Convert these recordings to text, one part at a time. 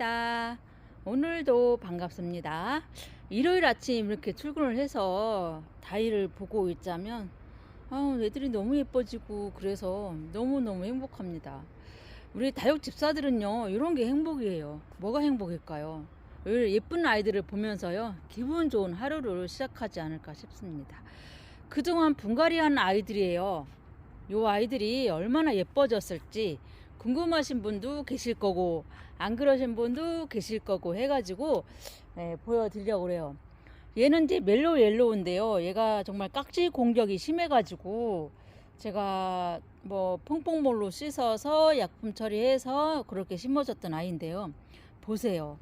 반갑습니다. 오늘도 반갑습니다. 일요일 아침 이렇게 출근을 해서 다이를 보고 있자면 아, 애들이 너무 예뻐지고 그래서 너무너무 행복합니다. 우리 다육 집사들은요 이런 게 행복이에요. 뭐가 행복일까요? 늘 예쁜 아이들을 보면서요 기분 좋은 하루를 시작하지 않을까 싶습니다. 그동안 분갈이한 아이들이에요. 요 아이들이 얼마나 예뻐졌을지 궁금하신 분도 계실 거고 안 그러신 분도 계실 거고 해가지고 예, 보여드리려고 그래요. 얘는 이제 멜로우 옐로우인데요. 얘가 정말 깍지 공격이 심해가지고 제가 뭐 퐁퐁몰로 씻어서 약품 처리해서 그렇게 심어졌던 아이인데요. 보세요.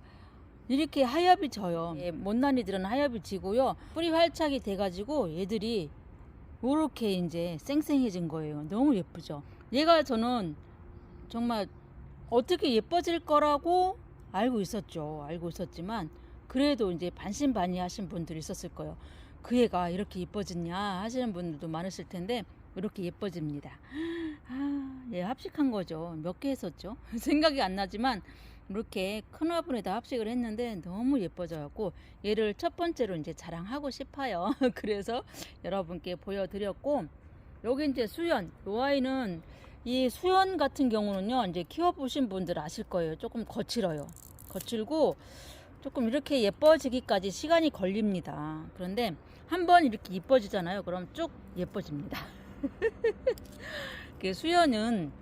이렇게 하엽이 져요. 예, 못난이들은 하엽이 지고요. 뿌리 활착이 돼가지고 얘들이 이렇게 이제 쌩쌩해진 거예요. 너무 예쁘죠. 얘가 저는 정말 어떻게 예뻐질 거라고 알고 있었죠. 알고 있었지만 그래도 이제 반신반의 하신 분들이 있었을 거예요. 그 애가 이렇게 예뻐졌냐 하시는 분들도 많으실 텐데 이렇게 예뻐집니다. 아, 예, 합식한 거죠. 몇 개 했었죠. 생각이 안 나지만 이렇게 큰 화분에다 합식을 했는데 너무 예뻐져갖고 얘를 첫 번째로 이제 자랑하고 싶어요. 그래서 여러분께 보여드렸고 여기 이제 수연, 요 아이는 이 수연 같은 경우는요 이제 키워보신 분들 아실 거예요. 조금 거칠어요. 거칠고 조금 이렇게 예뻐지기까지 시간이 걸립니다. 그런데 한번 이렇게 예뻐지잖아요. 그럼 쭉 예뻐집니다. 그 수연은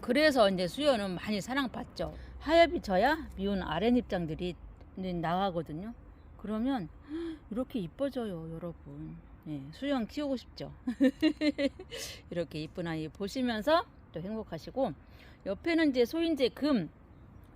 그래서 이제 수연은 많이 사랑받죠. 하엽이 져야 미운 아랫입장들이 나가거든요. 그러면 이렇게 이뻐져요, 여러분. 네, 수연 키우고 싶죠. 이렇게 이쁜 아이 보시면서 또 행복하시고 옆에는 이제 소인제 금,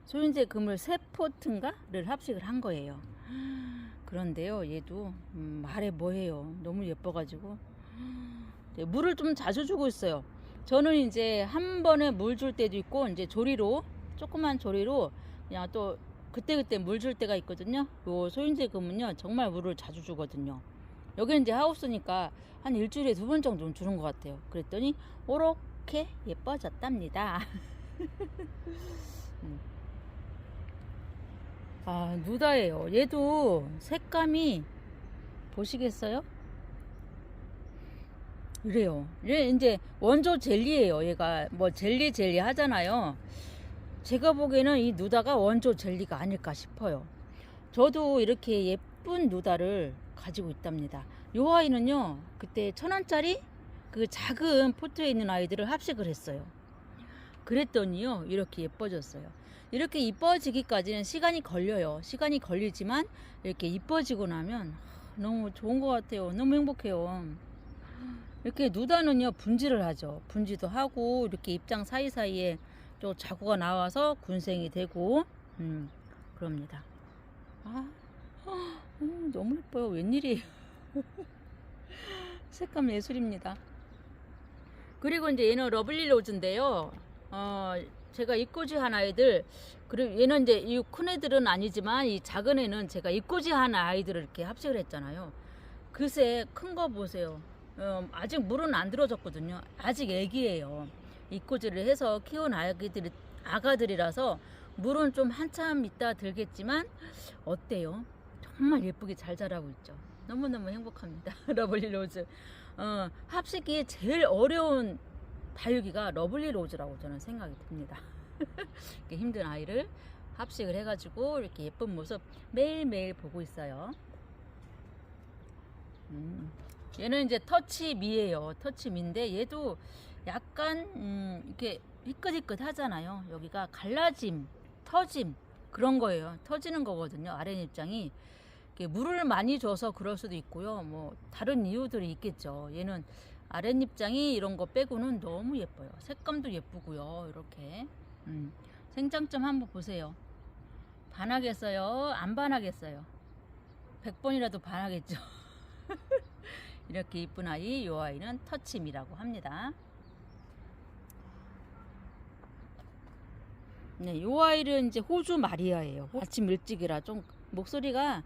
소인제 금을 세 포트인가를 합식을 한 거예요. 그런데요, 얘도 음, 말해 뭐해요. 너무 예뻐가지고 네, 물을 좀 자주 주고 있어요. 저는 이제 한 번에 물 줄 때도 있고 이제 조리로 조그만 조리로 그냥 또 그때그때 물 줄 때가 있거든요. 요 소인제 금은요 정말 물을 자주 주거든요. 여기는 이제 하우스니까 한 일주일에 두 번 정도는 주는 것 같아요. 그랬더니 오렇게 예뻐졌답니다. 음. 아 누다예요. 얘도 색감이 보시겠어요? 이래요. 얘 이제 원조 젤리예요. 얘가 뭐 젤리 젤리 하잖아요. 제가 보기에는 이 누다가 원조 젤리가 아닐까 싶어요. 저도 이렇게 예쁜 누다를 가지고 있답니다. 요 아이는요, 그때 천 원짜리 그 작은 포트에 있는 아이들을 합식을 했어요. 그랬더니요, 이렇게 예뻐졌어요. 이렇게 이뻐지기까지는 시간이 걸려요. 시간이 걸리지만 이렇게 이뻐지고 나면 너무 좋은 것 같아요. 너무 행복해요. 이렇게 누다는요 분지를 하죠. 분지도 하고 이렇게 입장 사이사이에 또 자구가 나와서 군생이 되고 음 그럽니다. 아 음, 너무 예뻐요. 웬일이에요. 색감 예술입니다. 그리고 이제 얘는 러블리 로즈인데요. 어 제가 입꼬지 한 아이들 그리고 얘는 이제 이 큰 애들은 아니지만 이 작은 애는 제가 입꼬지 한 아이들을 이렇게 합식을 했잖아요. 글쎄 큰 거 보세요. 어, 아직 물은 안 들어졌거든요. 아직 애기예요. 입꼬지를 해서 키운 아기들 아가들이라서 물은 좀 한참 있다 들겠지만 어때요? 정말 예쁘게 잘 자라고 있죠. 너무너무 행복합니다. 러블리 로즈. 어, 합식이 제일 어려운 다육이가 러블리 로즈라고 저는 생각이 듭니다. 이렇게 힘든 아이를 합식을 해가지고 이렇게 예쁜 모습 매일매일 보고 있어요. 음. 얘는 이제 터치미예요. 터치미인데 얘도 약간 음, 이렇게 희끗희끗 하잖아요. 여기가 갈라짐, 터짐 그런 거예요. 터지는 거거든요. 아랫 입장이 물을 많이 줘서 그럴 수도 있고요. 뭐 다른 이유들이 있겠죠. 얘는 아랫 입장이 이런 거 빼고는 너무 예뻐요. 색감도 예쁘고요. 이렇게 음, 생장점 한번 보세요. 반하겠어요? 안 반하겠어요? 100번이라도 반하겠죠. 이렇게 이쁜 아이, 이 아이는 터침이라고 합니다. 네, 이 아이는 이제 호주 마리아예요. 아침 일찍이라 좀 목소리가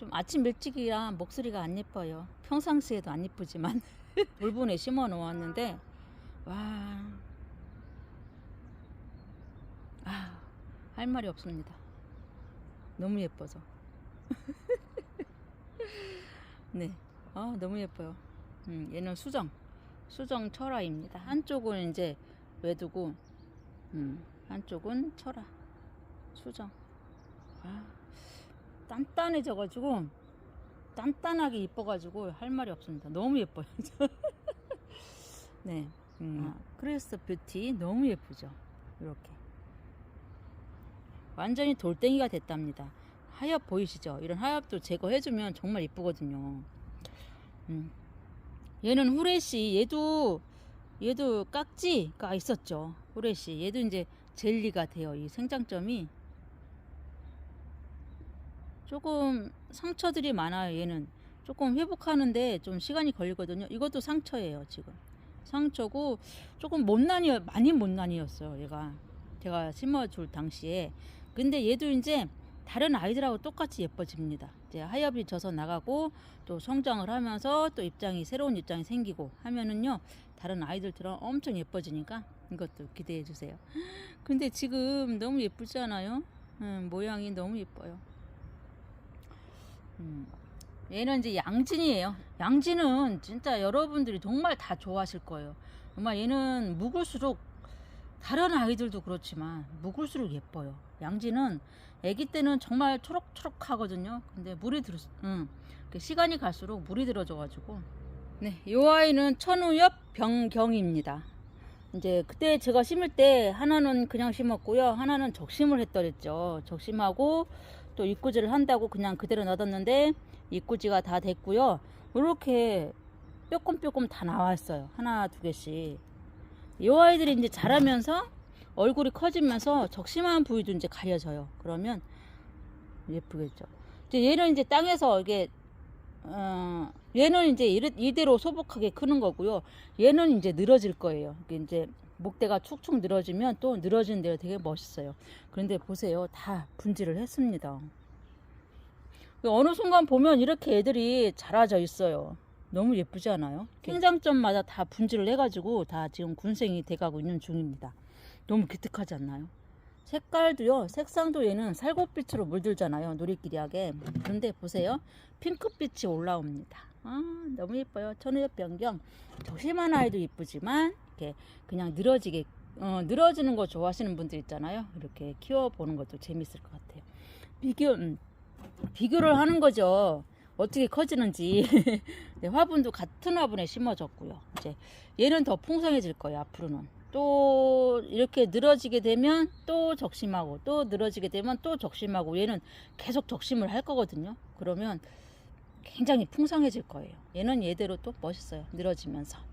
좀 아침 일찍이라 목소리가 안 예뻐요. 평상시에도 안 예쁘지만 물분에 심어 놓았는데 와, 아, 할 말이 없습니다. 너무 예뻐서. 네. 아, 너무 예뻐요. 음, 얘는 수정. 수정 철화입니다. 한쪽은 이제 외두고, 음, 한쪽은 철화. 수정. 아, 단단해져가지고, 단단하게 이뻐가지고 할 말이 없습니다. 너무 예뻐요. 네. 음, 크레스 뷰티 너무 예쁘죠. 이렇게. 완전히 돌덩이가 됐답니다. 하엽 보이시죠? 이런 하엽도 제거해주면 정말 이쁘거든요. 음. 얘는 후레쉬, 얘도, 얘도 깍지가 있었죠. 후레쉬. 얘도 이제 젤리가 돼요. 이 생장점이. 조금 상처들이 많아요. 얘는. 조금 회복하는데 좀 시간이 걸리거든요. 이것도 상처예요, 지금. 상처고, 조금 못난이, 많이 못난이였어요, 얘가. 제가 심어줄 당시에. 근데 얘도 이제 다른 아이들하고 똑같이 예뻐집니다. 이제 하엽이 져서 나가고 또 성장을 하면서 또 입장이 새로운 입장이 생기고 하면은요 다른 아이들처럼 엄청 예뻐지니까 이것도 기대해 주세요. 근데 지금 너무 예쁘지 않아요? 음, 모양이 너무 예뻐요. 음, 얘는 이제 양진이에요. 양진은 진짜 여러분들이 정말 다 좋아하실 거예요. 정말 얘는 묵을수록 다른 아이들도 그렇지만 묵을수록 예뻐요. 양지는 아기 때는 정말 초록초록 하거든요. 근데 물이 들, 음, 그 시간이 갈수록 물이 들어져가지고. 네, 이 아이는 천우엽 병경입니다. 이제 그때 제가 심을 때 하나는 그냥 심었고요. 하나는 적심을 했더랬죠. 적심하고 또 입구지를 한다고 그냥 그대로 놔뒀는데 입구지가 다 됐고요. 이렇게 뼈꼼뼈꼼 다 나왔어요. 하나, 두 개씩. 이 아이들이 이제 자라면서 얼굴이 커지면서 적심한 부위도 이제 가려져요. 그러면 예쁘겠죠. 이제 얘는 이제 땅에서 이게 어, 얘는 이제 이대로 소복하게 크는 거고요. 얘는 이제 늘어질 거예요. 이게 이제 목대가 축축 늘어지면 또 늘어지는 대로 되게 멋있어요. 그런데 보세요. 다 분질을 했습니다. 어느 순간 보면 이렇게 애들이 자라져 있어요. 너무 예쁘지 않아요? 생장점마다 다 분질을 해가지고 다 지금 군생이 돼가고 있는 중입니다. 너무 기특하지 않나요? 색깔도요, 색상도 얘는 살구빛으로 물들잖아요. 누리끼리하게. 그런데 보세요. 핑크빛이 올라옵니다. 아, 너무 예뻐요. 천우엽 변경. 조심한 아이도 이쁘지만, 이렇게 그냥 늘어지게, 어, 늘어지는 거 좋아하시는 분들 있잖아요. 이렇게 키워보는 것도 재밌을 것 같아요. 비교, 음, 비교를 하는 거죠. 어떻게 커지는지. 네, 화분도 같은 화분에 심어졌고요. 이제 얘는 더 풍성해질 거예요. 앞으로는. 또 이렇게 늘어지게 되면 또 적심하고 또 늘어지게 되면 또 적심하고 얘는 계속 적심을 할 거거든요. 그러면 굉장히 풍성해질 거예요. 얘는 얘대로 또 멋있어요. 늘어지면서.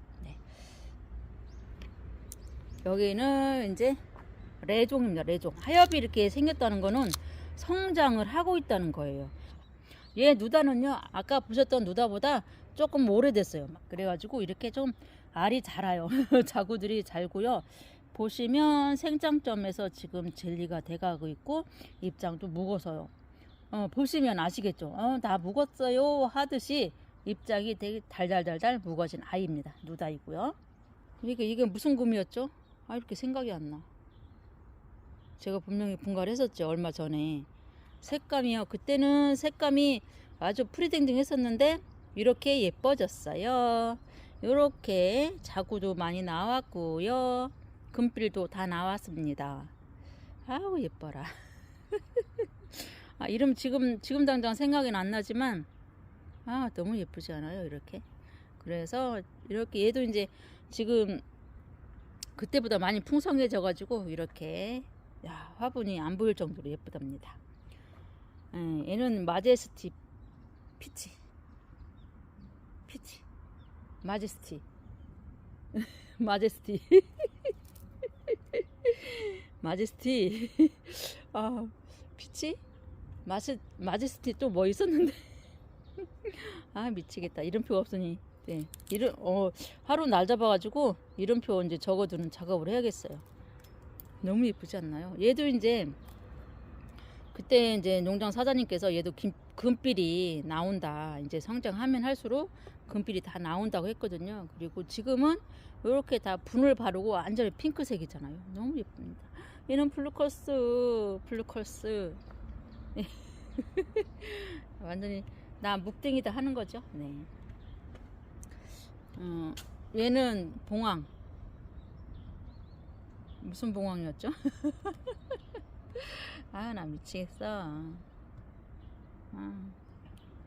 네. 여기는 이제 레종입니다. 레종. 하엽이 이렇게 생겼다는 거는 성장을 하고 있다는 거예요. 얘 누다는요, 아까 보셨던 누다보다 조금 오래됐어요. 막 그래가지고 이렇게 좀 알이 자라요. 자구들이 잘고요. 보시면 생장점에서 지금 젤리가 돼가고 있고 입장도 묵어서요. 어, 보시면 아시겠죠? 어, 다 묵었어요 하듯이 입장이 되게 달달달달 묵어진 아이입니다. 누다이고요. 이게 이게 무슨 금이었죠? 아 이렇게 생각이 안 나. 제가 분명히 분갈을 했었죠 얼마 전에 색감이요. 그때는 색감이 아주 프리딩딩했었는데 이렇게 예뻐졌어요. 이렇게 자구도 많이 나왔고요. 금필도 다 나왔습니다. 아우 예뻐라. 아 이름 지금 지금 당장 생각은 안 나지만 아 너무 예쁘지 않아요 이렇게. 그래서 이렇게 얘도 이제 지금 그때보다 많이 풍성해져 가지고 이렇게 야, 화분이 안 보일 정도로 예쁘답니다. 예, 얘는 마제스티 피치. 피치. 마제스티. 마제스티. 마제스티. 아 피치? 마스 마제스티 또 뭐 있었는데? 아 미치겠다. 이름표가 없으니 네 이름 어 하루 날 잡아가지고 이름표 이제 적어두는 작업을 해야겠어요 너무 예쁘지 않나요 얘도 이제 그때 이제 농장 사장님께서 얘도 김, 금필이 나온다. 이제 성장하면 할수록 금필이 다 나온다고 했거든요. 그리고 지금은 이렇게 다 분을 바르고 완전히 핑크색이잖아요. 너무 예쁩니다. 얘는 블루컬스, 블루컬스. 완전히 나 묵댕이다 하는 거죠. 네. 어, 얘는 봉황. 무슨 봉황이었죠? 아, 나 미치겠어. 아.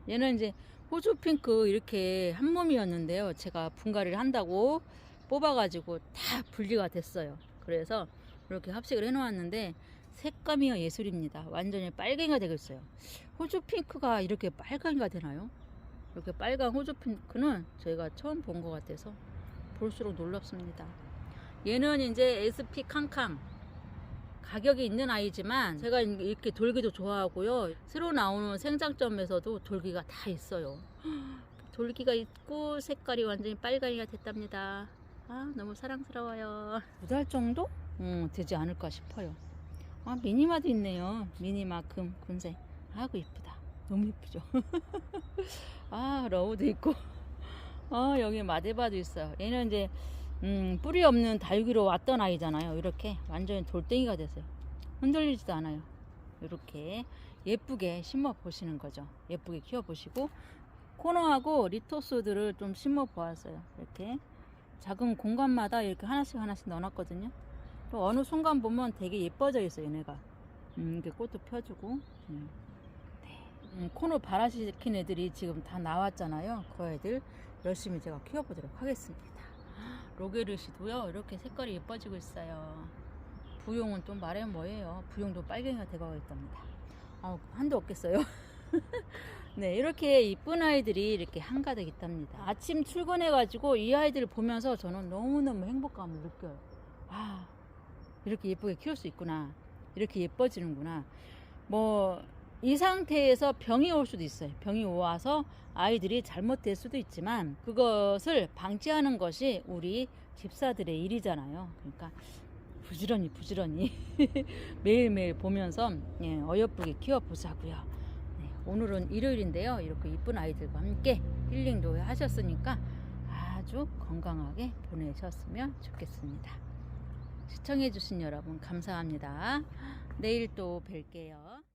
얘는 이제 호주 핑크 이렇게 한 몸이었는데요. 제가 분갈이를 한다고 뽑아가지고 다 분리가 됐어요. 그래서 이렇게 합식을 해놓았는데 색감이요 예술입니다. 완전히 빨갱이가 되고 있어요. 호주 핑크가 이렇게 빨강이가 되나요? 이렇게 빨간 호주 핑크는 저희가 처음 본 것 같아서 볼수록 놀랍습니다. 얘는 이제 SP 캉캉 가격이 있는 아이지만 제가 이렇게 돌기도 좋아하고요. 새로 나오는 생장점에서도 돌기가 다 있어요. 돌기가 있고 색깔이 완전히 빨강이가 됐답니다. 아 너무 사랑스러워요. 두 달 정도? 음, 되지 않을까 싶어요. 아 미니마도 있네요. 미니마금 군색. 아구 이쁘다. 너무 이쁘죠. 아 러브도 있고. 아 여기 마데바도 있어요. 얘는 이제 음, 뿌리 없는 다육이로 왔던 아이잖아요. 이렇게 완전히 돌덩이가 됐어요. 흔들리지도 않아요. 이렇게 예쁘게 심어 보시는 거죠. 예쁘게 키워 보시고 코너하고 리토스들을 좀 심어 보았어요. 이렇게 작은 공간마다 이렇게 하나씩 하나씩 넣어놨거든요. 또 어느 순간 보면 되게 예뻐져 있어요. 얘네가 음, 이렇게 꽃도 펴주고 음. 네. 음, 코너 발화시킨 애들이 지금 다 나왔잖아요. 그 애들 열심히 제가 키워보도록 하겠습니다. 로게르시도요 이렇게 색깔이 예뻐지고 있어요. 부용은 또 말하면 뭐예요? 부용도 빨갱이가 되고 있답니다. 아, 한도 없겠어요? 네 이렇게 이쁜 아이들이 이렇게 한가득 있답니다. 아침 출근해 가지고 이 아이들을 보면서 저는 너무너무 행복감을 느껴요. 아 이렇게 예쁘게 키울 수 있구나. 이렇게 예뻐지는구나. 뭐 이 상태에서 병이 올 수도 있어요. 병이 와서 아이들이 잘못될 수도 있지만 그것을 방지하는 것이 우리 집사들의 일이잖아요. 그러니까 부지런히 부지런히 매일매일 보면서 예, 어여쁘게 키워보자고요. 네, 오늘은 일요일인데요. 이렇게 이쁜 아이들과 함께 힐링도 하셨으니까 아주 건강하게 보내셨으면 좋겠습니다. 시청해주신 여러분 감사합니다. 내일 또 뵐게요.